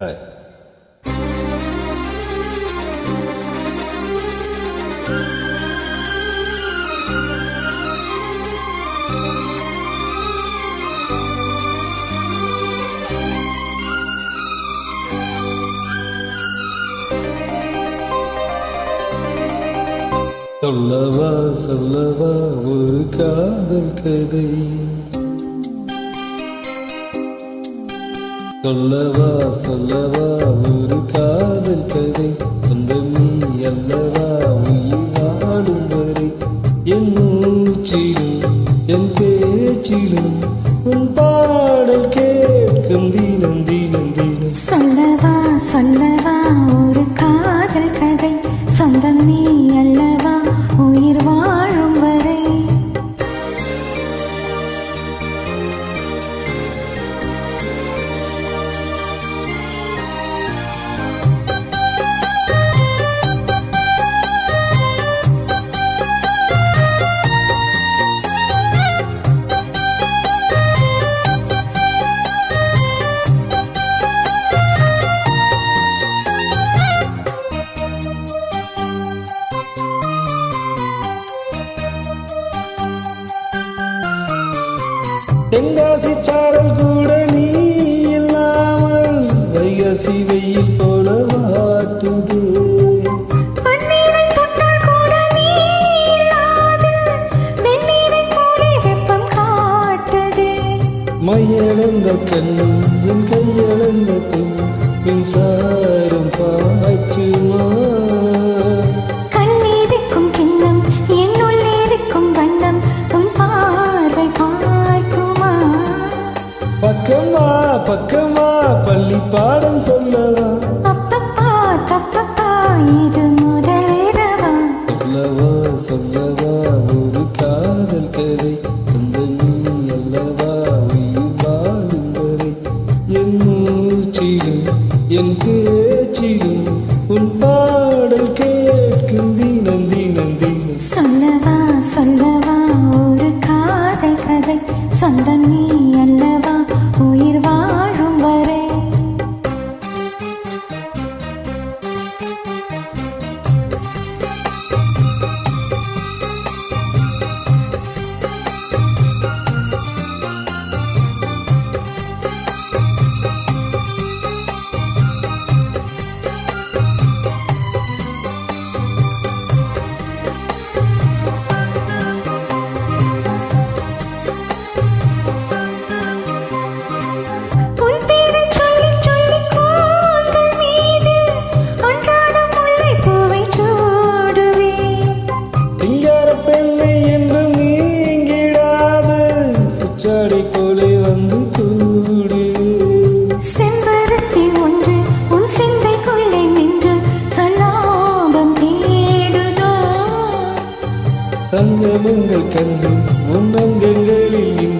Hey. சொல்லவா சொல்லவா ஒரு காதல் கதை சொல்லவா சொல்லவா ஒரு காதல் கதை. சொந்தம் நீ அல்லவா உயிர் வாழும் வரை. என் மூச்சிலும் என் பேச்சிலும் உன் பாடல் கேட்கும் தினம் தினம் தினம். சொல்லவா சொல்லவா ஒரு காதல் கதை. சொந்தம் தென்காசி சாரல் கூட நீ இல்லாமல் வைகாசி வெயில் போல வாட்டுது. மையெழுந்த கண்ணும் என் கையெழுந்த பெண் மின்சாரம் பாய்ச்சு பக்கமா பள்ளி பாடம் சொல்லவா? அப்பப்பா தப்பப்பா இது தங்கமுங்கள் கண்டு உன்னங்கங்களில்